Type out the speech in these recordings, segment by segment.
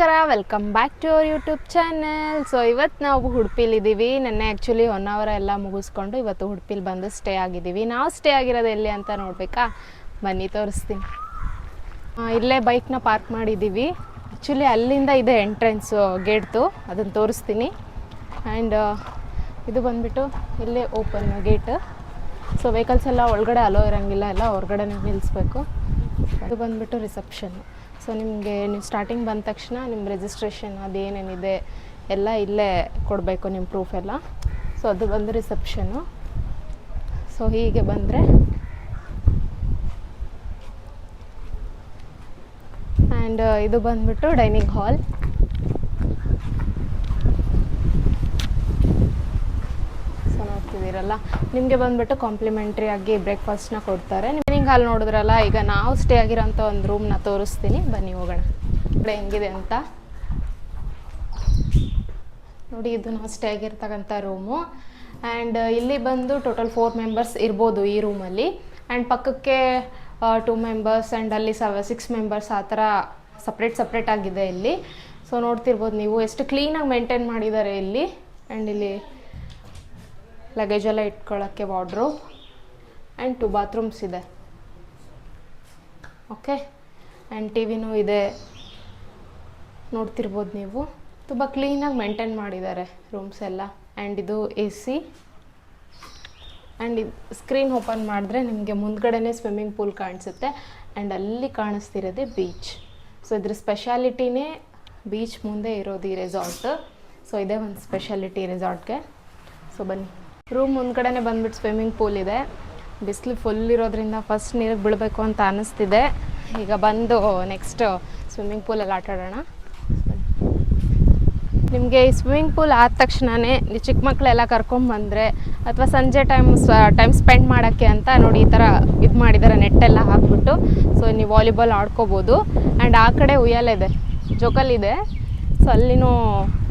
ನಮಸ್ಕಾರ welcome back to our YouTube channel so ಇವತ್ತು ನಾವು ಹುಡುಪಿಲಿದ್ದೀವಿ ನೆನ್ನೆ ಆ್ಯಕ್ಚುಲಿ ಅವರ್ ಎಲ್ಲ ಮುಗಿಸ್ಕೊಂಡು ಇವತ್ತು ಉಡುಪಿಲಿ ಬಂದು ಸ್ಟೇ ಆಗಿದ್ದೀವಿ. ನಾವು ಸ್ಟೇ ಆಗಿರೋದು ಎಲ್ಲಿ ಅಂತ ನೋಡಬೇಕಾ? ಬನ್ನಿ, ತೋರಿಸ್ತೀನಿ. ಇಲ್ಲೇ ಬೈಕ್ನ ಪಾರ್ಕ್ ಮಾಡಿದ್ದೀವಿ. ಆ್ಯಕ್ಚುಲಿ ಅಲ್ಲಿಂದ ಇದೆ ಎಂಟ್ರೆನ್ಸು ಗೇಟ್ದು ಅದನ್ನು ತೋರಿಸ್ತೀನಿ. ಆ್ಯಂಡ್ ಇದು ಬಂದುಬಿಟ್ಟು ಇಲ್ಲೇ ಓಪನ್ ಗೇಟ್ ಸೊ ವೆಹಿಕಲ್ಸ್ ಎಲ್ಲ ಒಳಗಡೆ ಅಲೋ ಇರೋಂಗಿಲ್ಲ. ಎಲ್ಲ ಹೊರಗಡೆನೇ ನಿಲ್ಲಿಸ್ಬೇಕು ಅದು ಬಂದುಬಿಟ್ಟು ರಿಸೆಪ್ಷನ್ ಸೊ ನಿಮಗೆ ನೀವು ಸ್ಟಾರ್ಟಿಂಗ್ ಬಂದ ತಕ್ಷಣ ನಿಮ್ಮ ರಿಜಿಸ್ಟ್ರೇಷನ್ ಅದೇನೇನಿದೆ ಎಲ್ಲ ಇಲ್ಲೇ ಕೊಡಬೇಕು ನಿಮ್ಮ ಪ್ರೂಫ್ ಎಲ್ಲ. ಸೊ ಅದು ಬಂದು ರಿಸೆಪ್ಷನ್ನು ಸೊ ಹೀಗೆ ಬಂದರೆ ಆ್ಯಂಡ್ ಇದು ಬಂದ್ಬಿಟ್ಟು ಡೈನಿಂಗ್ ಹಾಲ್ ಸೊ ನೋಡ್ತಿದ್ದೀರಲ್ಲ? ನಿಮಗೆ ಬಂದ್ಬಿಟ್ಟು ಕಾಂಪ್ಲಿಮೆಂಟ್ರಿ ಆಗಿ ಬ್ರೇಕ್ಫಾಸ್ಟ್ನ ಕೊಡ್ತಾರೆ. ಹಾಲ್ ನೋಡಿದ್ರಲ್ಲ, ಈಗ ನಾವು ಸ್ಟೇ ಆಗಿರೋಂಥ ಒಂದು ರೂಮ್ನ ತೋರಿಸ್ತೀನಿ. ಬನ್ನಿ ಹೋಗೋಣ. ಕಡೆ ಹೆಂಗಿದೆ ಅಂತ. ನೋಡಿ, ಇದು ನಾವು ಸ್ಟೇ ಆಗಿರ್ತಕ್ಕಂಥ ರೂಮು ಆ್ಯಂಡ್ ಇಲ್ಲಿ ಬಂದು ಟೋಟಲ್ ಫೋರ್ ಮೆಂಬರ್ಸ್ ಇರ್ಬೋದು ಈ ರೂಮಲ್ಲಿ ಆ್ಯಂಡ್ ಪಕ್ಕಕ್ಕೆ ಟೂ ಮೆಂಬರ್ಸ್ ಆ್ಯಂಡ್ ಅಲ್ಲಿ ಸವ ಸಿಕ್ಸ್ ಮೆಂಬರ್ಸ್ ಆ ಥರ ಸಪ್ರೇಟ್ ಸಪ್ರೇಟ್ ಆಗಿದೆ ಇಲ್ಲಿ. ಸೊ ನೋಡ್ತಿರ್ಬೋದು ನೀವು ಎಷ್ಟು ಕ್ಲೀನಾಗಿ ಮೇಂಟೈನ್ ಮಾಡಿದ್ದಾರೆ ಇಲ್ಲಿ. ಆ್ಯಂಡ್ ಇಲ್ಲಿ ಲಗೇಜ್ ಎಲ್ಲ ಇಟ್ಕೊಳ್ಳೋಕ್ಕೆ ವಾರ್ಡ್ರೋಬ್ ಆ್ಯಂಡ್ ಟು ಬಾತ್ರೂಮ್ಸ್ ಇದೆ. ಓಕೆ? ಆ್ಯಂಡ್ ಟಿ ವಿನೂ ಇದೆ. ನೋಡ್ತಿರ್ಬೋದು ನೀವು. ತುಂಬ ಕ್ಲೀನಾಗಿ ಮೇಂಟೈನ್ ಮಾಡಿದ್ದಾರೆ ರೂಮ್ಸ್ ಎಲ್ಲ. ಆ್ಯಂಡ್ ಇದು ಎ ಸಿ ಆ್ಯಂಡ್ ಇದು ಸ್ಕ್ರೀನ್ ಓಪನ್ ಮಾಡಿದ್ರೆ ನಿಮಗೆ ಮುಂದ್ಗಡೆನೇ ಸ್ವಿಮ್ಮಿಂಗ್ ಪೂಲ್ ಕಾಣಿಸುತ್ತೆ. ಆ್ಯಂಡ್ ಅಲ್ಲಿ ಕಾಣಿಸ್ತಿರೋದೇ ಬೀಚ್ ಸೊ ಇದ್ರ ಸ್ಪೆಷಾಲಿಟಿನೇ ಬೀಚ್ ಮುಂದೆ ಇರೋದು ಈ ರೆಸಾರ್ಟ್ ಸೊ ಇದೇ ಒಂದು ಸ್ಪೆಷಾಲಿಟಿ ರೆಸಾರ್ಟ್ಗೆ ಸೊ ಬನ್ನಿ. ರೂಮ್ ಮುಂದ್ಗಡೆನೇ ಬಂದ್ಬಿಟ್ಟು ಸ್ವಿಮ್ಮಿಂಗ್ ಪೂಲ್ ಇದೆ. ಬಿಸಿಲು ಫುಲ್ ಇರೋದ್ರಿಂದ ಫಸ್ಟ್ ನೀರಿಗೆ ಬೀಳಬೇಕು ಅಂತ ಅನ್ನಿಸ್ತಿದೆ ಈಗ ಬಂದು ನೆಕ್ಸ್ಟ್ ಸ್ವಿಮ್ಮಿಂಗ್ ಪೂಲಲ್ಲಿ ಆಟಾಡೋಣ. ನಿಮಗೆ ಈ ಸ್ವಿಮ್ಮಿಂಗ್ ಪೂಲ್ ಆದ ತಕ್ಷಣವೇ ಚಿಕ್ಕ ಮಕ್ಕಳೆಲ್ಲ ಕರ್ಕೊಂಬಂದರೆ ಅಥವಾ ಸಂಜೆ ಟೈಮ್ ಟೈಮ್ ಸ್ಪೆಂಡ್ ಮಾಡೋಕ್ಕೆ ಅಂತ ನೋಡಿ ಈ ಥರ ಇದು ಮಾಡಿದ್ದಾರೆ ನೆಟ್ಟೆಲ್ಲ ಹಾಕ್ಬಿಟ್ಟು. ಸೊ ನೀವು ವಾಲಿಬಾಲ್ ಆಡ್ಕೋಬೋದು. ಆ್ಯಂಡ್ ಆ ಕಡೆ ಉಯ್ಯಾಲೆ ಜೋಕಲ್ಲಿದೆ ಸೊ ಅಲ್ಲಿನೂ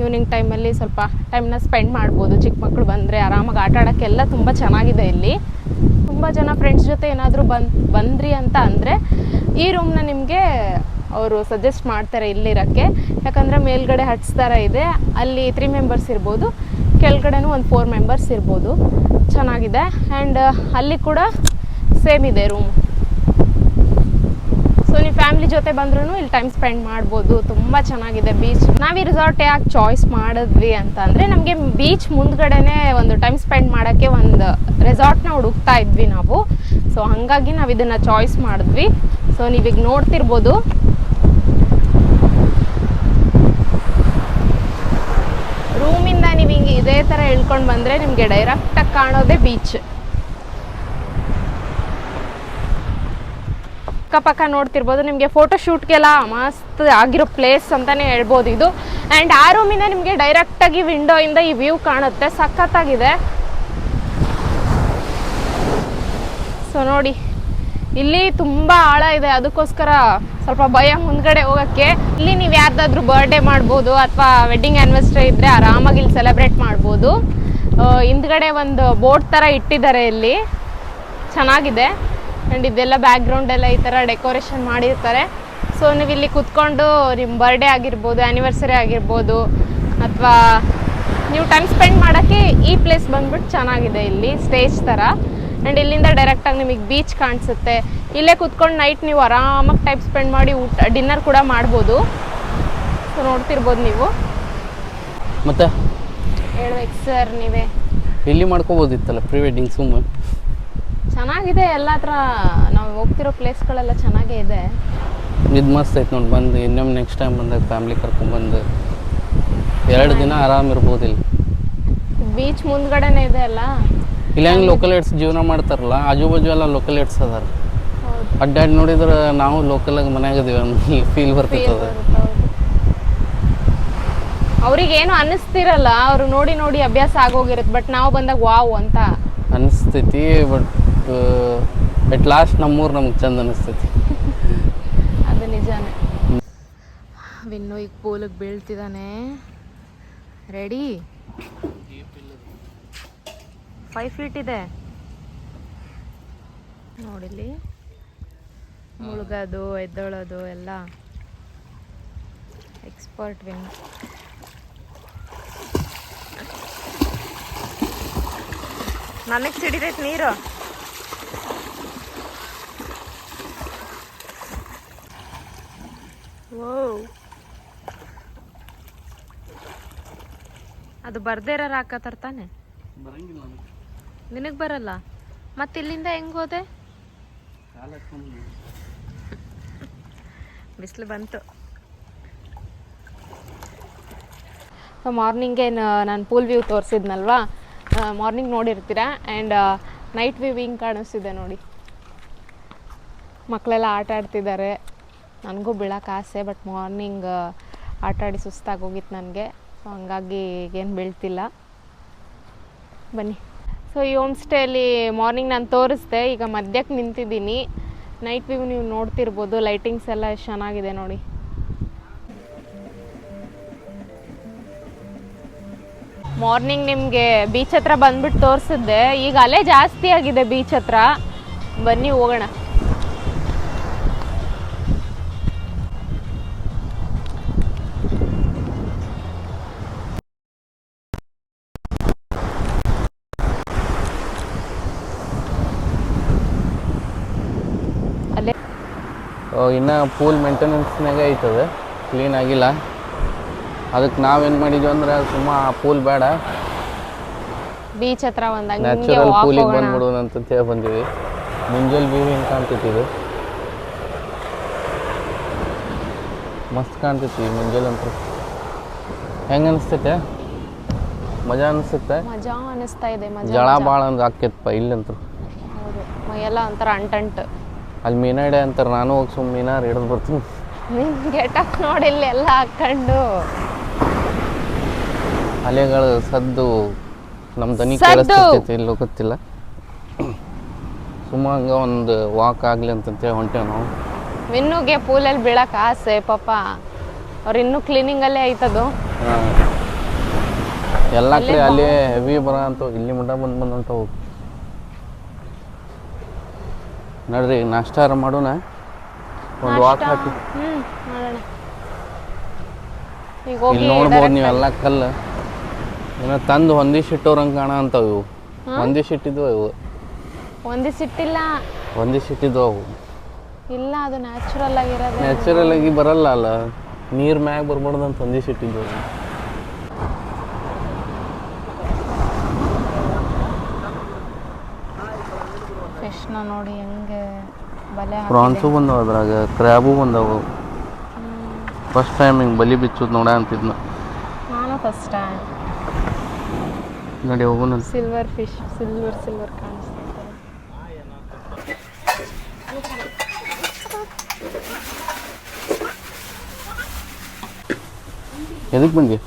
ಈವ್ನಿಂಗ್ ಟೈಮಲ್ಲಿ ಸ್ವಲ್ಪ ಟೈಮ್ನ ಸ್ಪೆಂಡ್ ಮಾಡ್ಬೋದು. ಚಿಕ್ಕ ಮಕ್ಕಳು ಬಂದರೆ ಆರಾಮಾಗಿ ಆಟ ಆಡೋಕ್ಕೆಲ್ಲ ತುಂಬ ಚೆನ್ನಾಗಿದೆ ಇಲ್ಲಿ. ತುಂಬ ಜನ ಫ್ರೆಂಡ್ಸ್ ಜೊತೆ ಏನಾದರೂ ಬಂದ್, ಬಂದ್ರಿ ಅಂತ ಅಂದರೆ ಈ ರೂಮ್ನ ನಿಮಗೆ ಅವರು ಸಜೆಸ್ಟ್ ಮಾಡ್ತಾರೆ ಇಲ್ಲಿರೋಕ್ಕೆ. ಯಾಕಂದರೆ ಮೇಲ್ಗಡೆ ಹಟ್ಸ್ ಥರ ಇದೆ. ಅಲ್ಲಿ ತ್ರೀ ಮೆಂಬರ್ಸ್ ಇರ್ಬೋದು. ಕೆಳಗಡೆನೂ ಒಂದು ಫೋರ್ ಮೆಂಬರ್ಸ್ ಇರ್ಬೋದು. ಚೆನ್ನಾಗಿದೆ. ಆ್ಯಂಡ್ ಅಲ್ಲಿ ಕೂಡ ಸೇಮ್ ಇದೆ ರೂಮ್ ಸೊ ನೀವು ಫ್ಯಾಮಿಲಿ ಜೊತೆ ಬಂದ್ರೂ ಇಲ್ಲಿ ಟೈಮ್ ಸ್ಪೆಂಡ್ ಮಾಡ್ಬೋದು. ತುಂಬ ಚೆನ್ನಾಗಿದೆ ಬೀಚ್ ನಾವು ಈ ರಿಸಾರ್ಟ್ ಯಾಕೆ ಚಾಯ್ಸ್ ಮಾಡಿದ್ವಿ ಅಂತ ಅಂದರೆ ನಮಗೆ ಬೀಚ್ ಮುಂದ್ಗಡೆನೆ ಒಂದು ಟೈಮ್ ಸ್ಪೆಂಡ್ ಮಾಡೋಕ್ಕೆ ಒಂದು ರೆಸಾರ್ಟ್ನ ಹುಡುಕ್ತಾ ಇದ್ವಿ ನಾವು. ಸೊ ಹಾಗಾಗಿ ನಾವು ಇದನ್ನು ಚಾಯ್ಸ್ ಮಾಡಿದ್ವಿ. ಸೊ ನೀವೀಗ ನೋಡ್ತಿರ್ಬೋದು. ರೂಮಿಂದ ನೀವು ಹಿಂಗೆ ಇದೇ ಥರ ಇಳ್ಕೊಂಡು ಬಂದರೆ ನಿಮಗೆ ಡೈರೆಕ್ಟಾಗಿ ಕಾಣೋದೇ ಬೀಚ್ ಅಕ್ಕಪಕ್ಕ ನೋಡ್ತಿರ್ಬೋದು. ನಿಮಗೆ ಫೋಟೋ ಶೂಟ್ಗೆಲ್ಲ ಮಸ್ತ್ ಆಗಿರೋ ಪ್ಲೇಸ್ ಅಂತಲೇ ಹೇಳ್ಬೋದು ಇದು. ಆ್ಯಂಡ್ ಆ ರೂಮಿಂದ ನಿಮಗೆ ಡೈರೆಕ್ಟಾಗಿ ವಿಂಡೋಯಿಂದ ಈ ವ್ಯೂ ಕಾಣುತ್ತೆ. ಸಖತ್ತಾಗಿದೆ. ಸೊ ನೋಡಿ. ಇಲ್ಲಿ ತುಂಬ ಆಳ ಇದೆ. ಅದಕ್ಕೋಸ್ಕರ ಸ್ವಲ್ಪ ಭಯ ಮುಂದ್ಗಡೆ ಹೋಗೋಕ್ಕೆ. ಇಲ್ಲಿ ನೀವು ಯಾರ್ದಾದ್ರೂ ಬರ್ಡೇ ಮಾಡ್ಬೋದು ಅಥವಾ ವೆಡ್ಡಿಂಗ್ ಆ್ಯನಿವರ್ಸರಿ ಇದ್ದರೆ ಆರಾಮಾಗಿ ಇಲ್ಲಿ ಸೆಲೆಬ್ರೇಟ್ ಮಾಡ್ಬೋದು. ಹಿಂದ್ಗಡೆ ಒಂದು ಬೋಟ್ ಥರ ಇಟ್ಟಿದ್ದಾರೆ ಇಲ್ಲಿ. ಚೆನ್ನಾಗಿದೆ. ಆ್ಯಂಡ್ ಇದೆಲ್ಲ ಬ್ಯಾಕ್ಗ್ರೌಂಡ್ ಎಲ್ಲ ಈ ಥರ ಡೆಕೋರೇಷನ್ ಮಾಡಿರ್ತಾರೆ. ಸೊ ನೀವು ಇಲ್ಲಿ ಕುತ್ಕೊಂಡು ನಿಮ್ಮ ಬರ್ಡೇ ಆಗಿರ್ಬೋದು ಆ್ಯನಿವರ್ಸರಿ ಆಗಿರ್ಬೋದು ಅಥವಾ ನೀವು ಟೈಮ್ ಸ್ಪೆಂಡ್ ಮಾಡೋಕ್ಕೆ ಈ ಪ್ಲೇಸ್ ಬಂದ್ಬಿಟ್ಟು ಚೆನ್ನಾಗಿದೆ ಇಲ್ಲಿ ಸ್ಟೇಜ್ ಥರ ಆ್ಯಂಡ್ ಇಲ್ಲಿಂದ ಡೈರೆಕ್ಟಾಗಿ ನಿಮಗೆ ಬೀಚ್ ಕಾಣಿಸುತ್ತೆ. ಇಲ್ಲೇ ಕುತ್ಕೊಂಡು ನೈಟ್ ನೀವು ಆರಾಮಾಗಿ ಟೈಮ್ ಸ್ಪೆಂಡ್ ಮಾಡಿ ಊಟ ಡಿನ್ನರ್ ಕೂಡ ಮಾಡ್ಬೋದು. ಸೊ ನೋಡ್ತಿರ್ಬೋದು ನೀವು. ಮತ್ತೆ? ಹೇಳ್ಬೇಕು ಸರ್ ನೀವೇ. ಇಲ್ಲಿ ಮಾಡ್ಕೋಬೋದಿತ್ತಲ್ಲ ಪ್ರೀ ವೆಡ್ಡಿಂಗ್ ಸುಮ್ಮ ಚೆನ್ನಾಗಿದೆ ಎಲ್ಲ ಹತ್ರ ನಾವು ಹೋಗ್ತಿರೋ ಪ್ಲೇಸ್ಗಳೆಲ್ಲ ಚೆನ್ನಾಗೇ ಇದೆ. ಇದು ಮಸ್ತ್ ಐತೆ ನೋಡಿ ಬಂದು ಇನ್ನೊಮ್ಮೆ ನೆಕ್ಸ್ಟ್ ಟೈಮ್ ಬಂದಾಗ ಫ್ಯಾಮ್ಲಿ ಕರ್ಕೊಂಡ್ಬಂದು ಎರಡು ದಿನ ಆರಾಮ್ ಇರ್ಬೋದು ಇಲ್ಲಿ. ಬೀಚ್ ಮುಂದ್ಗಡೆನೇ ಇದೆ ಅಲ್ಲ? ಇಲ್ಲಿ ಹೆಂಗೆ ಲೋಕಲ್ ಏಡ್ಸ್ ಜೀವನ ಮಾಡ್ತಾರಲ್ಲ ಆಜು ಬಾಜು ಎಲ್ಲ ಲೋಕಲ್ ಏಡ್ಸ್ ಅದಾರ ಅಡ್ಡಾಡಿ ನೋಡಿದ್ರೆ ನಾವು ಲೋಕಲಾಗಿ ಮನ್ಯಾಗ ಇದೀವಿ ಅನ್ನೋ ಫೀಲ್ ಬರ್ತೈತದ ಅವ್ರಿಗೆ ಏನು ಅನ್ನಿಸ್ತಿರಲ್ಲ ಅವರು ನೋಡಿ ನೋಡಿ ಅಭ್ಯಾಸ ಆಗೋಗಿರುತ್ತೆ ಬಟ್ ನಾವು ಬಂದಾಗ ವಾವ್ ಅಂತ. ಅನಿಸ್ತೈತಿ ಬಟ್ ಎಟ್ ಲಾಸ್ಟ್ ನಮ್ಮೂರು ನಮ್ಗೆ ಚಂದ ಅನಿಸ್ತೈತಿ. ಅದು ನಿಜಾನೇ. ವಿನ್ನು ಈಗ ಪೋಲಿಗೆ ಬೀಳ್ತಿದ್ದಾನೆ ರೆಡಿ? ಫೈವ್ ಫೀಟ್ ಇದೆ. ನೋಡಿಲ್ಲಿ. ಮುಳುಗೋದು ಎದ್ದೊಳೋದು ಎಲ್ಲ. ಎಕ್ಸ್ಪರ್ಟ್ ವಿನ್ ನನಗೆ ಸಿಡಿದೈತೆ ನೀರು. ಓ ಅದು ಬರ್ದೇ ಇರೋರು ಹಾಕತ್ತಾರ ತಾನೆ? ನಿನಗೆ ಬರಲ್ಲ? ಮತ್ತೆ ಇಲ್ಲಿಂದ ಹೆಂಗ್ ಹೋದೆ? ಬಿಸಿಲು ಬಂತು. ಸೊ ಏನು ನಾನು ಪೂಲ್ ವ್ಯೂ ತೋರಿಸಿದ್ನಲ್ವಾ? ಮಾರ್ನಿಂಗ್ ನೋಡಿರ್ತೀರ? ಆ್ಯಂಡ್ ನೈಟ್ ವ್ಯೂ ಹಿಂಗೆ ಕಾಣಿಸ್ತಿದೆ ನೋಡಿ. ಮಕ್ಕಳೆಲ್ಲ ಆಟ ಆಡ್ತಿದ್ದಾರೆ. ನನಗೂ ಬೀಳಕ್ಕೆ ಆಸೆ ಬಟ್ ಮಾರ್ನಿಂಗ್ ಆಟ ಆಡಿ ಸುಸ್ತಾಗಿ ಹೋಗಿತ್ತು ನನಗೆ. ಸೊ ಹಂಗಾಗಿ ಈಗೇನು ಬೀಳ್ತಿಲ್ಲ. ಬನ್ನಿ. ಸೊ ಈ ಹೋಮ್ ಸ್ಟೇಲಿ ಮಾರ್ನಿಂಗ್ ನಾನು ತೋರಿಸ್ದೆ. ಈಗ ಮಧ್ಯಕ್ಕೆ ನಿಂತಿದ್ದೀನಿ. ನೈಟ್ ವ್ಯೂ ನೀವು ನೋಡ್ತಿರ್ಬೋದು. ಲೈಟಿಂಗ್ಸ್ ಎಲ್ಲ ಎಷ್ಟು ಚೆನ್ನಾಗಿದೆ ನೋಡಿ. ಮಾರ್ನಿಂಗ್ ನಿಮಗೆ ಬೀಚ್ ಹತ್ರ ಬಂದ್ಬಿಟ್ಟು ತೋರಿಸಿದ್ದೆ. ಈಗ ಅಲೆ ಜಾಸ್ತಿ ಆಗಿದೆ ಬೀಚ್ ಹತ್ರ. ಬನ್ನಿ ಹೋಗೋಣ. ಇನ್ನು ಪೂಲ್ ಮೇಂಟೆನೆನ್ಸ್ನಾಗೆ ಐತದ. ಕ್ಲೀನ್ ಆಗಿಲ್ಲ. ಅದಕ್ಕೆ ನಾವೇನು ಮಾಡಿದ್ವಿ ಅಂದ್ರೆ ಸುಮ್ಮ ಆ ಪೂಲ್ ಬೇಡ. ಬೀಚ್ ಹತ್ರ ಬಂದಾಗ ನ್ಯಾಚುರಲ್ ಪೂಲಿಗೆ ಬಂದ್ಬಿಡೋಣ ಅಂತ ಹೇಳಿ ಬಂದಿವಿ ಮುಂಜಲ್ ವ್ಯೂ ಹಿಂಗೆ ಕಾಣ್ತೈತಿ ಇದು. ಮಸ್ತ್ ಕಾಣ್ತೈತಿ ಮುಂಜಲ್ ಅಂತ. ಹೆಂಗ ಅನಿಸ್ತೈತೆ? ಮಜಾ ಅನಿಸುತ್ತೆ? ಮಜಾ ಅನಿಸ್ತಾ ಇದೆ ಮಜಾ ಜಳ. ಭಾಳ ಅಂದ್ರೆ ಆಕೈತಪ್ಪ ಇಲ್ಲಂತೂ. ಹೌದು. ಮೈಯೆಲ್ಲ ಒಂಥರ ಅಂಟಂಟು. ಅಲ್ಲಿ ಮೀನಾಡೆ ಅಂತಾರೆ ನಾನು ಹೋಗಿ ಸುಮ್ಮನೆ ಮೀನಾರು ಹಿಡಿದು ಬರ್ತೀನಿ. ನಿನ್ ಗೆಟಪ್ ನೋಡಿ ಇಲ್ಲಿ ಎಲ್ಲ ಹಾಕೊಂಡು ಅಲೆಗಳು ಸದ್ದು ನಮ್ಮ ದನಿ ಕೇಳಿಸ್ತೈತೆ ಇಲ್ಲೋ ಗೊತ್ತಿಲ್ಲ. ಸುಮ್ಮ ಹಂಗೆ ಒಂದು ವಾಕ್ ಆಗಲಿ ಅಂತಂತೇಳಿ ಹೊಂಟೇವೆ ನಾವು. ಮಿನ್ನುಗೆ ಪೂಲಲ್ಲಿ ಬೀಳಕ್ಕೆ ಆಸೆ ಪಾಪ. ಅವ್ರು ಇನ್ನೂ ಕ್ಲೀನಿಂಗಲ್ಲೇ ಐತದು. ಎಲ್ಲ ಕಡೆ ಅಲ್ಲಿ ಹೆವಿ ಬರ ಅಂತ ಇಲ್ಲಿ ಮುಟ ಬಂದು ಬಂದಂತ ಹೊಂಟವು ನೋಡ್ರಿ ನಾಷ್ಟಾರ ಮಾಡೋಣ. ಒಂದು ವಾಕ್? ಹಾಕಿ. ಇಲ್ಲಿ ನೋಡ್ಬೋದು ನೀವೆಲ್ಲ ಕಲ್ಲು. ಏನೋ ತಂದು ಹೊಂದಿಸಿಟ್ಟವ್ರಂಗೆ ಕಾಣ ಅಂತಾವ ಇವು. ಹೊಂದಿಸಿಟ್ಟಿದ್ವು ಇವು. ಹೊಂದಿಸಿಟ್ಟಿಲ್ಲ ಹೊಂದಿಸಿಟ್ಟಿದ್ವು ಅವು. ಇಲ್ಲ ಅದು ನ್ಯಾಚುರಲ್ ಆಗಿರೋದು. ನ್ಯಾಚುರಲ್ ಆಗಿ ಬರಲ್ಲ ಅಲ್ಲ. ನೀರ್ ಮ್ಯಾಗ ಬರ್ಬಾರ್ದು ಅಂತ ಹೊಂದಿಸಿಟ್ಟಿದ್ವು ಫಿಶ್ನ ನೋಡಿ ಹೆಂಗೆ ಬಲೆ ಹಾಕಿದೆ. ಪ್ರಾನ್ಸು ಬಂದವು ಅದ್ರಾಗ ಕ್ರ್ಯಾಬು ಬಂದವು. ಫಸ್ಟ್ ಟೈಮ್ ಹಿಂಗೆ ಬಲಿ ಬಿಚ್ಚೋದು ನೋಡ ಅಂತಿದ್ನ. ನಾನು ಫಸ್ಟ್ ಟೈಮ್ ನೋಡಿ ಹೋಗೋಣ ಸಿಲ್ವರ್ ಫಿಶ್ ಸಿಲ್ವರ್ ಸಿಲ್ವರ್ ಕಾಣಿಸ್ತಿದೆ ಎದಕ್ಕೆ ಬಂದಿ?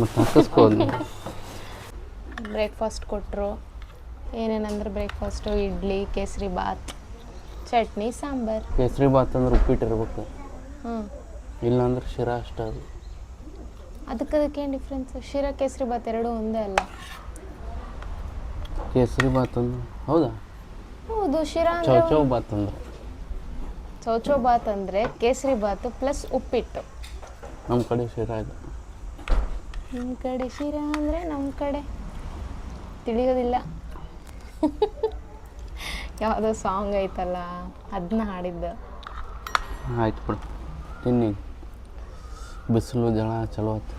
ಮತ್ತೆ ಹಾಕಿಸ್ಕೋ ಬ್ರೇಕ್ಫಾಸ್ಟ್ ಕೊಟ್ಟರು ಏನೇನಂದ್ರೆ ಬ್ರೇಕ್ಫಾಸ್ಟು ಇಡ್ಲಿ ಕೇಸರಿ ಬಾತ್ ಚಟ್ನಿ ಸಾಂಬಾರ್. ಕೇಸರಿ ಬಾತ್ ಅಂದ್ರೆ ಉಪ್ಪಿಟ್ಟು ಇರ್ಬೇಕು. ಹ್ಞೂ. ಇಲ್ಲಾಂದ್ರೆ ಶಿರ ಅಷ್ಟ ಅದು. ಅದಕ್ಕೆ ಅದಕ್ಕೇನು ಡಿಫ್ರೆನ್ಸ್ ಶಿರಾ ಕೇಸರಿ ಬಾತ್ ಎರಡೂ ಒಂದೇ ಅಲ್ಲ. ಕೇಸರಿ ಬಾತ್ ಅಂದ್ರೆ ಹೌದಾ? ಹೌದು ಶಿರಾ ಚೌ ಅಂದ್ರೆ ಚೌ ಬಾತ್ ಅಂದ್ರೆ. ಚೌಚೌ ಬಾತ್ ಅಂದರೆ ಕೇಸರಿ ಬಾತ್ ಪ್ಲಸ್ ಉಪ್ಪಿಟ್ಟು. ನಮ್ಮ ಕಡೆ ಶಿರಾ ಇದೆ ನಿಮ್ಮ ಕಡೆ ಶಿರಾ ಅಂದರೆ ನಮ್ಮ ಕಡೆ. ತಿಳಿಯೋದಿಲ್ಲ. ಯಾವುದೋ ಸಾಂಗ್ ಐತಲ್ಲ ಅದನ್ನ ಹಾಡಿದ್ದು. ಆಯ್ತು ಬಿಡು. ತಿನ್ನಿ. ಬಿಸಿಲು ಜಳ ಚಲೋ ಆಯ್ತು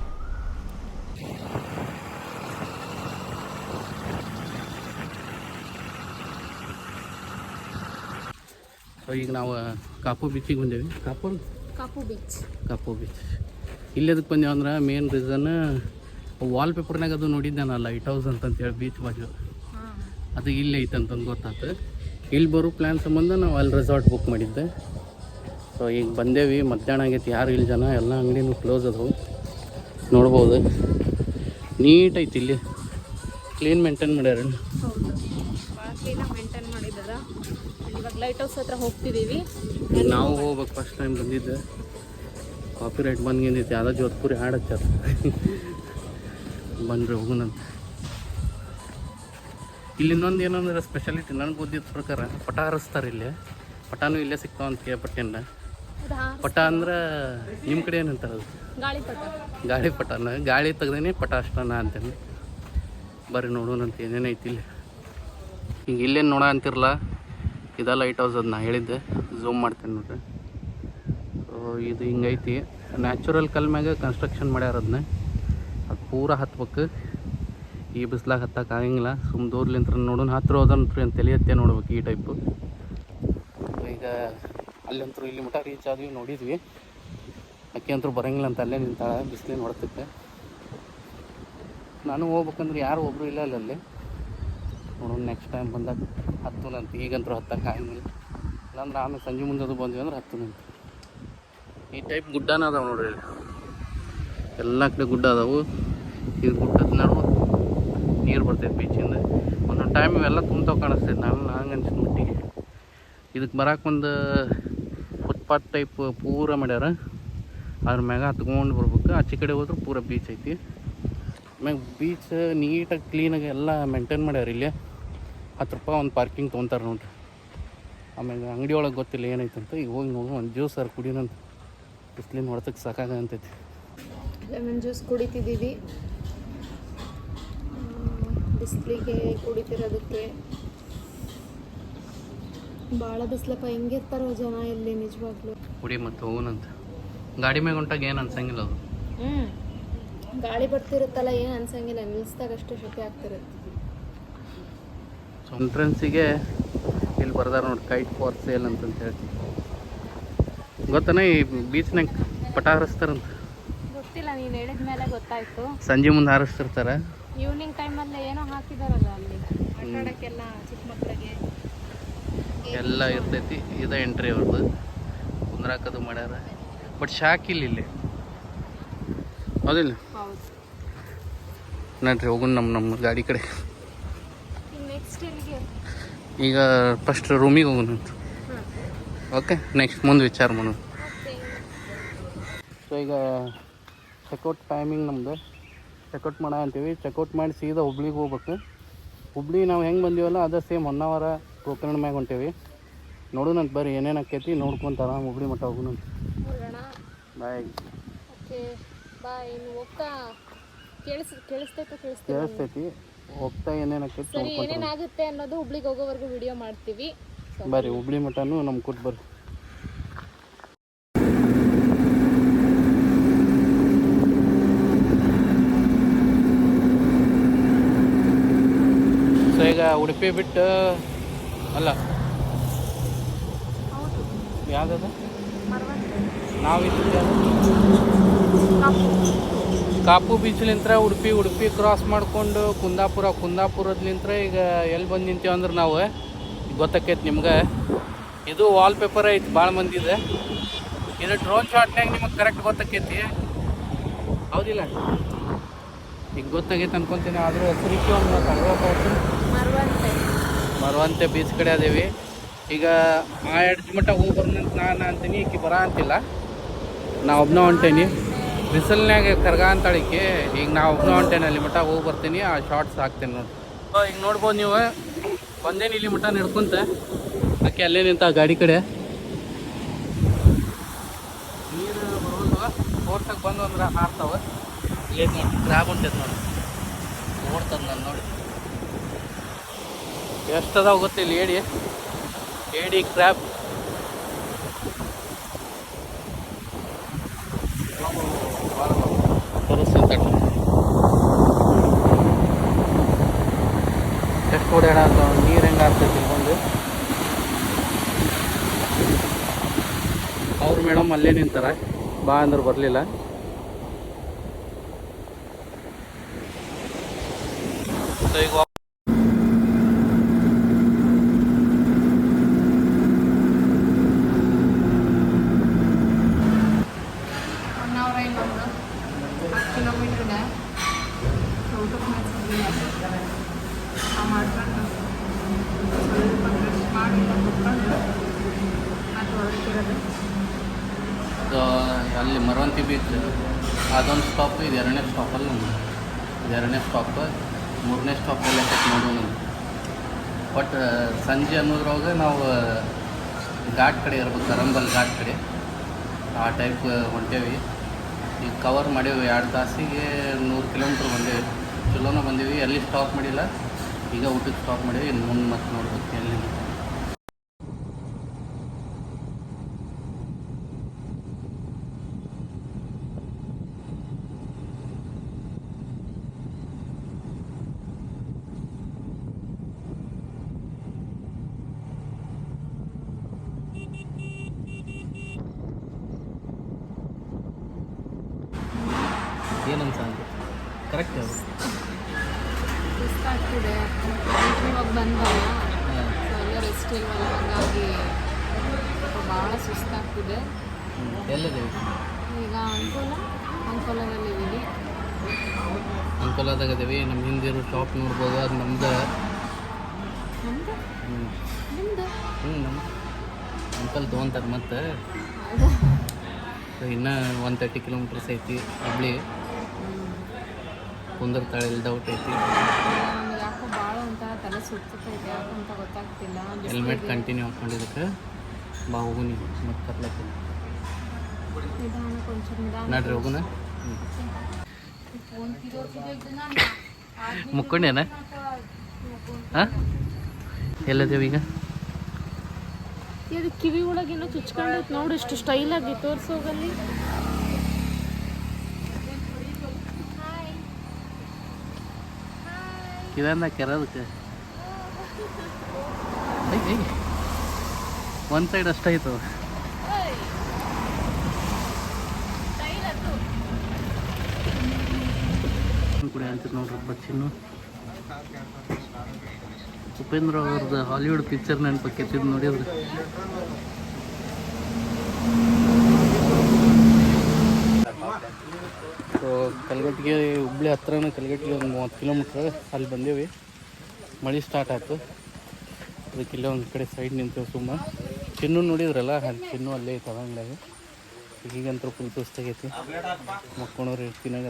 ಸೊ ಈಗ ನಾವು ಕಾಪು ಬೀಚಿಗೆ ಬಂದೇವಿ. ಕಾಪು ಕಾಪು ಬೀಚ್ ಕಾಪು ಬೀಚ್ ಇಲ್ಲಿ ಅದಕ್ಕೆ ಬಂದೇವು ಅಂದ್ರೆ ಮೇನ್ ರೀಸನ್ ವಾಲ್ಪೇಪರ್ನಾಗ ಅದು ನೋಡಿದ್ದೆ ನಾನು ಲೈಟ್ ಹೌಸ್ ಅಂತಂತೇಳಿ ಬೀಚ್ ಬಾಜು ಅದು ಇಲ್ಲಿ ಐತೆ ಅಂತಂದು ಗೊತ್ತಾತು. ಇಲ್ಲಿ ಬರೋ ಪ್ಲ್ಯಾನ್ ಸಂಬಂಧ ನಾವು ಅಲ್ಲಿ ರೆಸಾರ್ಟ್ ಬುಕ್ ಮಾಡಿದ್ದೆ. ಸೊ ಈಗ ಬಂದೇವಿ, ಮಧ್ಯಾಹ್ನ ಆಗೈತೆ, ಯಾರು ಇಲ್ಲಿ ಜನ, ಎಲ್ಲ ಅಂಗಡಿನೂ ಕ್ಲೋಸ್ ಅದಾವು. ನೋಡ್ಬೋದು. ನೀಟ್ ಐತಿ ಇಲ್ಲಿ. ಕ್ಲೀನ್ ಮೇಂಟೈನ್ ಮಾಡ್ಯಾರ ಕ್ಲೀನಾಗಿ ಮೇಂಟೈನ್ ಮಾಡಿದ್ದಾರೆ ಲೈಟ್ ಹೌಸ್ ಹತ್ರ ಹೋಗ್ತಿದ್ದೀವಿ ನಾವು ಹೋಗ್ಬೇಕು ಫಸ್ಟ್ ಟೈಮ್ ಬಂದಿದ್ದೆ. ಕಾಪಿ ರೈಟ್ ಬಂದ್ಗಿಂದೈತಿ, ಯಾವುದೋ ಜೋಧ್ಪುರಿ ಹಾಡು ಹಚ್ಚಾರ ಬಂದರೆ ಹೋಗೋಣಂತ. ಇಲ್ಲಿ ಇನ್ನೊಂದು ಏನಂದ್ರೆ ಸ್ಪೆಷಾಲಿಟಿ ನನಗೆ ಗೊತ್ತಿದ್ದ ಪ್ರಕಾರ ಪಟ ಹರಿಸ್ತಾರೆ ಇಲ್ಲಿ. ಪಟಾನು ಇಲ್ಲೇ ಸಿಗ್ತಾವ ಅಂತ ಕೇಳ್ಪಟ್ಟಿಂದ ಪಟ ಅಂದ್ರೆ ನಿಮ್ಮ ಕಡೆ ಏನಂತಾರೆ ಅದು? ಗಾಳಿ ಪಟಾನ? ಗಾಳಿ ತೆಗ್ದೇನೆ ಪಟ ಅಷ್ಟನ ಅಂತೇನೆ. ಬರ್ರಿ ನೋಡೋಣ ಅಂತ ಏನೇನೈತಿ ಇಲ್ಲಿ. ಈಗ ಇಲ್ಲೇನು ನೋಡ ಅಂತಿರಲ್ಲ ಇದ ಲೈಟ್ ಹೌಸ್ ಅದು ನಾ ಹೇಳಿದ್ದೆ. ಝೂಮ್ ಮಾಡ್ತೇನೆ ನೋಡ್ರಿ. ಸೊ ಇದು ಹಿಂಗೈತಿ ನ್ಯಾಚುರಲ್ ಕಲ್ ಮ್ಯಾಗ ಕನ್ಸ್ಟ್ರಕ್ಷನ್ ಮಾಡ್ಯಾರ ಅದನ್ನ ಅದು ಪೂರ ಹತ್ಬೇಕು. ಈ ಬಿಸ್ಲಾಗ ಹತ್ತಕ್ಕೆ ಆಗಂಗಿಲ್ಲ. ಸುಮ್ ದೂರ್ಲಿಂತ್ರ ನೋಡೋಣ ಹೋದಂತ್ರಿ ಅಂತ ಎತ್ತೆ ನೋಡ್ಬೇಕು ಈ ಟೈಪು ಈಗ ಅಲ್ಲಂತರೂ ಇಲ್ಲಿ ಮಠ ರೀಚ್ ಆದ್ವಿ, ನೋಡಿದ್ವಿ. ಅಕ್ಕಿ ಅಂತೂ ಬರಂಗಿಲ್ಲ ಅಂತ ಅಲ್ಲೇ ನಿಂತಾಳ, ಬಿಸಿಲೇ ನೋಡ್ತಿದ್ದೆ. ನಾನು ಹೋಗ್ಬೇಕಂದ್ರೆ ಯಾರು ಒಬ್ಬರು ಇಲ್ಲ ಅಲ್ಲಿ ನೋಡೋಣ ನೆಕ್ಸ್ಟ್ ಟೈಮ್ ಬಂದಾಗ ಹತ್ತುನಂತ. ಈಗಂತೂ ಹತ್ತಕ್ಕೆ ಆಗಂಗಿಲ್ಲ. ಇಲ್ಲಾಂದ್ರೆ ಆಮೇಲೆ ಸಂಜೆ ಮುಂದೆ ಅದು ಬಂದ್ವಿ ಅಂದ್ರೆ ಹತ್ತುನಂತ. ಈ ಟೈಪ್ ಗುಡ್ಡನ ಅದಾವೆ ನೋಡ್ರಿ. ಎಲ್ಲ ಕಡೆ ಗುಡ್ಡ ಅದಾವು. ಇದು ಗುಡ್ಡದ ನಡುವೆ ನೀರು ಬರ್ತೈತೆ ಬೀಚಿಂದ. ಒಂದೊಂದು ಟೈಮ್ ಇವೆಲ್ಲ ತುಂಬ್ತಾವ ಕಾಣಿಸ್ತೈತೆ. ನಾನು ನಂಗೆ ಅನ್ಸಿದ ಮಟ್ಟಿಗೆ. ಇದಕ್ಕೆ ಬರಕ್ಕೆ ಒಂದು ಫುಟ್ಪಾತ್ ಟೈಪ್ ಪೂರ ಮಾಡ್ಯಾರ. ಅದ್ರ ಮ್ಯಾಗ ಹತ್ಕೊಂಡು ಬರ್ಬೇಕು. ಆಚೆ ಕಡೆ ಹೋದ್ರೆ ಪೂರ ಬೀಚ್ ಐತಿ. ಆಮ್ಯಾಗ ಬೀಚ್ ನೀಟಾಗಿ ಕ್ಲೀನಾಗಿ ಎಲ್ಲ ಮೇಂಟೈನ್ ಮಾಡ್ಯಾರ ಇಲ್ಲಿ. ಹತ್ತು ರೂಪಾಯಿ ಒಂದು ಪಾರ್ಕಿಂಗ್ ತೊಗೊತಾರೆ ನೋಡ್ರಿ. ಆಮ್ಯಾಗ ಅಂಗಡಿ ಒಳಗೆ ಗೊತ್ತಿಲ್ಲ ಏನೈತಂತ ಈಗ ಹೋಗಿ ನೋಡಿ, ಒಂದು ಜ್ಯೂಸ್ ಸರ್ ಕುಡಿನಂತ. ಬಿಸಿಲಿನ ಹೊಡ್ತಕ್ಕೆ ಸಾಕಾಗಂತೈತಿ. ಲೆಮನ್ ಜ್ಯೂಸ್ ಕುಡಿತಿದ್ದೀವಿ. ಬಿಸಿಲಿಗೆ ಕುಡಿತಿರೋದಕ್ಕೆ. ಭಾಳ ಬಿಸಿಲಪ್ಪ ಹೆಂಗಿರ್ತಾರೋ ಜನ ಇಲ್ಲಿ ನಿಜವಾಗ್ಲೂ. ಕುಡಿ ಮತ್ತು ಹೋಗೋಣಂತ ಗಾಡಿ ಮ್ಯಾಗ ಹೊಂಟಾಗ ಏನು ಅನ್ಸಂಗಿಲ್ಲ ಅದು? ಹ್ಞೂ ಗಾಳಿ ಬರ್ತಿರುತ್ತಲ್ಲ ಏನು ಅನ್ಸಂಗಿಲ್ಲ ನಿಲ್ಲಿಸ್ದಾಗ ಅಷ್ಟು ಶೆಕೆ ಆಗ್ತಿರುತ್ತೆ. ಎಂಟ್ರೆನ್ಸಿಗೆ ಇಲ್ಲಿ ಬರ್ದಾರ ನೋಡಿ ಕೈಟ್ ಫಾರ್ ಸೇಲ್ ಅಂತಂತ ಹೇಳಿ ಗೊತ್ತಾನೆ ಈ ಬೀಚ್ನಾಗ ಪಟ ಹಾರಿಸ್ತಾರಂತ? ಗೊತ್ತಿಲ್ಲ ನೀನು ಹೇಳಿದ ಮೇಲೆ ಗೊತ್ತಾಯ್ತು. ಸಂಜೆ ಮುಂದೆ ಹಾರಿಸ್ತಿರ್ತಾರೆ. ಈವ್ನಿಂಗ್ ಟೈಮಲ್ಲಿ ಏನೋ ಹಾಕಿದಾರಲ್ಲ ಅಲ್ಲಿ. ಆಟ ಆಡೋಕ್ಕೆಲ್ಲ ಚಿಕ್ಕ ಮಕ್ಕಳಿಗೆ. ಎಲ್ಲ ಇರ್ತೈತಿ ಇದ ಎಂಟ್ರಿ ಅವ್ರದ್ದು ಕುಂದ್ರಾಕದು ಮಾಡ್ಯಾರ. ಬಟ್ ಶಾಕ್ ಇಲ್ಲ ಇಲ್ಲಿ. ಹೌದಿಲ್ಲ? ಹೌದು. ನಡ್ರಿ ಹೋಗೋಣ ನಮ್ಮ ನಮ್ಮ ಗಾಡಿ ಕಡೆ. ಈಗ ಫಸ್ಟ್ ರೂಮಿಗೆ ಹೋಗೋಣ ಓಕೆ ನೆಕ್ಸ್ಟ್ ಮುಂದೆ ವಿಚಾರ ಮಾಡೋಣ. ಸೊ ಈಗ ಚೆಕ್ಔಟ್ ಟೈಮಿಂಗ್ ನಮ್ಮದು ಚೆಕ್ಔಟ್ ಮಾಡ ಅಂತೀವಿ. ಚೆಕ್ಔಟ್ ಮಾಡಿ ಸೀದಾ ಹುಬ್ಳಿಗೆ ಹೋಗ್ಬೇಕು. ಹುಬ್ಳಿ ನಾವು ಹೆಂಗೆ ಬಂದೀವಲ್ಲ ಅದೇ ಸೇಮ್ ಹೊನ್ನಾವರ ಅವರ ಗೋಕರ್ಣ ಮ್ಯಾಗ ಹೊಂಟೇವಿ. ನೋಡೋಣಂತ ಬರ್ರಿ ಏನೇನು ಆಕೈತಿ ನೋಡ್ಕೊಂತ ಆರಾಮ್ ಹುಬ್ಳಿ ಮಠ ಹೋಗೋಣ. ನಂತ ಬಾಯ್ ಓಕೆ ಬಾಯ್ ಹೋಗ್ತಾ? ಕೇಳಿಸ್ ಕೇಳಿಸ್ತೈತೆ ಕೇಳಿಸ್ತೈತೆ. ಹೋಗ್ತಾ ಏನೇನು ಆಕೈತಿ ಸರಿ ಏನೇನಾಗುತ್ತೆ ಅನ್ನೋದು ಹುಬ್ಳಿಗೆ ಹೋಗೋವರೆಗೂ ವಿಡಿಯೋ ಮಾಡ್ತೀವಿ. ಬರ್ರಿ ಹುಬ್ಳಿ ಮಟನು ನಮ್ಮ ಕೊಟ್ಟು ಬರ್ರಿ ಸೊ ಈಗ ಉಡುಪಿ ಬಿಟ್ಟು, ಅಲ್ಲ. ಯಾವ್ದದ? ನಾವಿದ್ದು ಕಾಪು ಬೀಚ್ಲಿಂತ್ರ ಉಡುಪಿ ಉಡುಪಿ ಕ್ರಾಸ್ ಮಾಡ್ಕೊಂಡು ಕುಂದಾಪುರ, ಕುಂದಾಪುರದ್ಲಿಂತ್ರ ಈಗ ಎಲ್ಲಿ ಬಂದು ನಿಂತೀವಿ ಅಂದ್ರೆ ನಾವು. ಗೊತ್ತಾಕೈತಿ ನಿಮ್ಗೆ. ಇದು ವಾಲ್ ಪೇಪರ್ ಐತಿ ಭಾಳ ಮಂದಿದೆ. ಇದು ಡ್ರೋನ್ ಶಾಟ್ನಾಗ ನಿಮಗೆ ಕರೆಕ್ಟ್ ಗೊತ್ತಾಕೈತಿ. ಹೌದಿಲ್ಲ? ಈಗ ಗೊತ್ತಾಗೈತೆ ಅನ್ಕೊಂತೀನಿ, ಆದರೂ ಹೆಸರಿಕೆ ಒಂದು ಮರವಂತೆ ಮರವಂತೆ. ಬೀಚ್ ಕಡೆ ಅದೇವಿ. ಈಗ ಆ ಎಡ್ಜ್ ಮಟ್ಟ ಹೋಗಿ ಬರ್ನಂತ ನಾನು ಅಂತೀನಿ ಈಕಿ ಬರ ಅಂತಿಲ್ಲ. ನಾ ಒಬ್ನ ಹೊಂಟೇನಿ. ಬಿಸಿಲ್ನಾಗ ಕರ್ಗ ಅಂತಾಳಿಕೆ ಈಗ ನಾ ಒಬ್ನ ಹೊಂಟೇನಿ ಅಲ್ಲಿ ಮಟ್ಟ ಹೋಗಿ ಬರ್ತೀನಿ ಆ ಶಾರ್ಟ್ಸ್ ಹಾಕ್ತೇನೆ ನೋಡಿ. ಈಗ ನೋಡ್ಬೋದು ನೀವು ಬಂದೇನಿ ಇಲ್ಲಿ ಮಟ್ಟ ನಡ್ಕೊಂತ. ಆಕೆ ಅಲ್ಲೇ ನಿಂತ ಗಾಡಿ ಕಡೆ. ನೀರು ಬರೋದು ಫೋರ್ಸಾಗಿ ಬಂದು ಅಂದ್ರೆ ಹಾರ್ತಾವ. ಇಲ್ಲಿ ನೋಡಿ. ಗ್ರಾಬ್ ಹೊಂಟೈತೆ ನೋಡಿ. ನೋಡ್ತದ ನಾನು ನೋಡಿ. ಎಷ್ಟು ಅದಾವ ಗೊತ್ತಿಲ್ಲ ಏಡಿ ಏಡಿ ಕ್ರ್ಯಾಪ್ ಎಷ್ಟು ಓಡಾಡ ನೀರು ಹೆಂಗೆ ಆಗ್ತೈತಿ ಬಂದು. ಅವ್ರು ಮೇಡಮ್ ಅಲ್ಲೇ ನಿಂತಾರೆ. ಬಾ ಅಂದ್ರೆ ಬರಲಿಲ್ಲ. ಈಗ ವಾಪ್- ಒನ್ ಅವರ್ ಇನ್ನೊಂದು ಹತ್ತು ಕಿಲೋಮೀಟ್ರ್ ಇದೆ ಊಟಕ್ಕೆ ಮಾಡ್ಕೊಂಡು ಸ್ವಲ್ಪ ರೆಸ್ಟ್ ಮಾಡಿ ಕುತ್ಕೊಂಡು ಮತ್ತೆ ಹೊರಟಿರೋದು ಸೊ ಅಲ್ಲಿ ಮರವಂತಿ ಬೀಚ್ ಅದೊಂದು ಸ್ಟಾಪ್ ಇದು ಎರಡನೇ ಸ್ಟಾಪಲ್ಲಿ ನಮ್ದು ಇದು ಎರಡನೇ ಸ್ಟಾಪ್ ಮೂರನೇ ಸ್ಟಾಪಲ್ಲಿ ಕಟ್ ನೋಡೋಣ ಬಟ್ ಸಂಜೆ ಅನ್ನೋದ್ರೊಳಗೆ ನಾವು ಘಾಟ್ ಕಡೆ ಇರ್ಬೇಕು ಕರಂಬಲ್ ಘಾಟ್ ಕಡೆ. ಆ ಟೈಪ್ ಹೊಂಟೇವಿ. ಈಗ ಕವರ್ ಮಾಡೇವಿ, ಎರಡು ತಾಸಿಗೆ ನೂರು ಕಿಲೋಮೀಟ್ರ್ ಬಂದೇವಿ. ಚಲೋನ ಬಂದೀವಿ ಅಲ್ಲಿ ಸ್ಟಾಪ್ ಮಾಡಿಲ್ಲ, ಈಗ ಊಟಕ್ಕೆ ಸ್ಟಾಪ್ ಮಾಡೇವಿ ಇನ್ನು ಮುಂದೆ ಮತ್ತೆ ನೋಡ್ಬೇಕು ಎಲ್ಲಿ ಏನಂತ ಕರೆಕ್ಟ್ ಅದು. ಸುಸ್ತಾಗ್ತಿದೆ ಇವಾಗ ಬಂದಲ್ಲ. ಸೊ ಎಲ್ಲ ರೆಸ್ಟ್ ಇಲ್ವಲ್ಲ? ಹಾಗಾಗಿ ಭಾಳ ಸುಸ್ತಾಗ್ತಿದೆ. ಎಲ್ಲಿದೆ ಈಗ? ಅಂಕೋಲ ಅಂಕೋಲದಲ್ಲಿದ್ದೀವಿ ಅಂಕೋಲಾದಾಗ ಅದೇವಿ ನಮ್ಮ ಹಿಂದಿರೋ ಶಾಪ್ ನೋಡ್ಬೋದು. ಅದು ನಮ್ದು. ನಮ್ದು? ಹ್ಞೂ ನಿಮ್ದು? ಹ್ಞೂ ನಮ್ಮ ಅಂಕಲ್ ತೊಗೊಂತಾರೆ ಮತ್ತು. ಇನ್ನೂ ಒನ್ ತರ್ಟಿ ಕಿಲೋಮೀಟರ್ಸ್ ಐತಿ. ಹುಬ್ಳಿ. ಕುಂದರ್ತಾಳೆ ಇಲ್ಲಿ ಡೌಟ್ ಐತಿ. ಯಾಕೋ ಭಾಳ ಒಂಥರ ತಲೆ ಸುತ್ತೈತೆ ಯಾಕೋ ಅಂತ ಗೊತ್ತಾಗ್ತಿಲ್ಲ. ಹೆಲ್ಮೆಟ್ ಕಂಟಿನ್ಯೂ ಹಾಕೊಂಡಿದ್ದಕ್ಕೆ ಬಾ ಮತ್ತೆ ಕರ್ಲಕ್ಕೆ ನಿಧಾನ ಕೊಂಚ ನಿಧಾನ ನಡ್ರಿ ಹೋಗುನ. ಮುಕ್ಕೊಂಡೇನ? ಹಾಂ ಎಲ್ಲದೇವ ಈಗ? ಇದು ಕಿವಿ ಒಳಗೇನೋ ಚುಚ್ಕೊಂಡೈತೆ ನೋಡಿ ಎಷ್ಟು ಸ್ಟೈಲ್ ಆಗಿ ತೋರ್ಸೋಗಲ್ಲಿ ಕಿವನ್ನ ಕೆರೋದಕ್ಕೆ. ಒಂದು ಸೈಡ್ ಅಷ್ಟಾಯ್ತು ಕೂಡ ಅಂತೀರಿ ನೋಡ್ರಿ ಬಚ್ಚಿನ್ನು ಉಪೇಂದ್ರ ಅವ್ರದ್ದು ಹಾಲಿವುಡ್ ಪಿಕ್ಚರ್ ನೋಡಿ ನೋಡಿದ್ರೆ ಸೊ, ಕಲ್ಗಟ್ಟಿಗೆ ಹುಬ್ಳಿ ಹತ್ರನೇ ಕಲ್ಗಟ್ಟಿಗೆ ಒಂದು ಮೂವತ್ತು ಕಿಲೋಮೀಟ್ರ್ ಅಲ್ಲಿ ಬಂದೇವಿ. ಮಳೆ ಸ್ಟಾರ್ಟ್ ಆಯ್ತು. ಅದಕ್ಕೆ ಇಲ್ಲೇ ಒಂದು ಕಡೆ ಸೈಡ್ ನಿಂತೇವೆ ಸುಮ್ಮ. ಚಿನ್ನು ನೋಡಿದ್ರಲ್ಲ ಅಲ್ಲಿ ಚಿನ್ನು ಅಲ್ಲೇ ಐತೆ ಅದಂಗ್ಲಾಗ ಈಗಂತೂ ಫುಲ್ ಸುಸ್ತಾಗೈತಿ. ಮಕ್ಕೊಂಡವ್ರು ಇರ್ತೀನಾಗ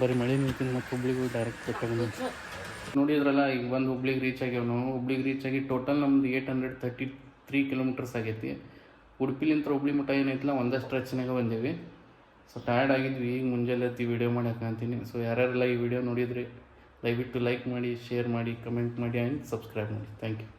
ಬರೀ ಮಳೆ ನಿಂತೀನಿ ಮತ್ತು ಹುಬ್ಳಿಗೆ ಡೈರೆಕ್ಟ್ ಕೊಟ್ಟಾಗ ನೋಡಿದ್ರಲ್ಲ, ಈಗ ಬಂದು ಹುಬ್ಳಿಗೆ ರೀಚ್ ಆಗ್ಯಾವ ನಾವು. ಹುಬ್ಳಿಗೆ ರೀಚ್ ಆಗಿ ಟೋಟಲ್ ನಮ್ದು eight hundred thirty three kilometres ಆಗೈತಿ. ಉಡುಪಿಲಿಂತ ಹುಬ್ಳಿ ಮಠ ಏನೈತಿಲ್ಲ, ಒಂದಷ್ಟು ಸ್ಟ್ರೆಚ್ನಾಗ ಬಂದೇವಿ. ಸೊ ಟಯರ್ಡ್ ಆಗಿದ್ವಿ, ಈಗ ಮುಂಜಾನೆ ಎತ್ತಿ ವಿಡಿಯೋ ಅಂತೀನಿ. ಸೊ ಯಾರ್ಯಾರೆಲ್ಲ ಈ ವಿಡಿಯೋ ನೋಡಿದ್ರಿ, ದಯವಿಟ್ಟು ಲೈಕ್ ಮಾಡಿ ಶೇರ್ ಮಾಡಿ ಕಮೆಂಟ್ ಮಾಡಿ ಆ್ಯಂಡ್ ಸಬ್ಸ್ಕ್ರೈಬ್ ಮಾಡಿ. Thank you